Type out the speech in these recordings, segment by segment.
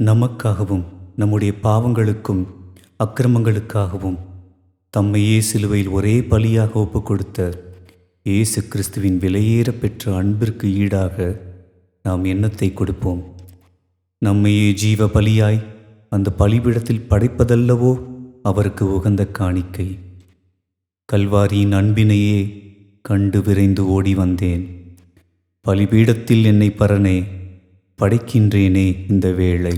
நமக்காகவும் நம்முடைய பாவங்களுக்கும் அக்கிரமங்களுக்காகவும் தம்மையே சிலுவையில் ஒரே பலியாக ஒப்பு கொடுத்த இயேசு கிறிஸ்துவின் விலையேற பெற்ற அன்பிற்கு ஈடாக நாம் எண்ணத்தை கொடுப்போம். நம்மையே ஜீவ பலியாய் அந்த பலிபீடத்தில் படைப்பதல்லவோ அவருக்கு உகந்த காணிக்கை. கல்வாரியின் அன்பினையே கண்டு விரைந்து ஓடி வந்தேன். பலிபீடத்தில் என்னை பரனே படைக்கின்றேனே இந்த வேளை.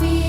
Be